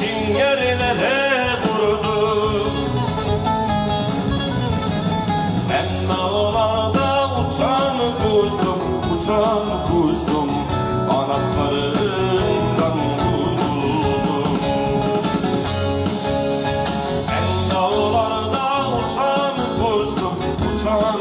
Çin yerlere vurdu Memna olada uçan kuştum Uçan kuştum Anahtarından vuruldum Memna olada uçan kuştum Uçan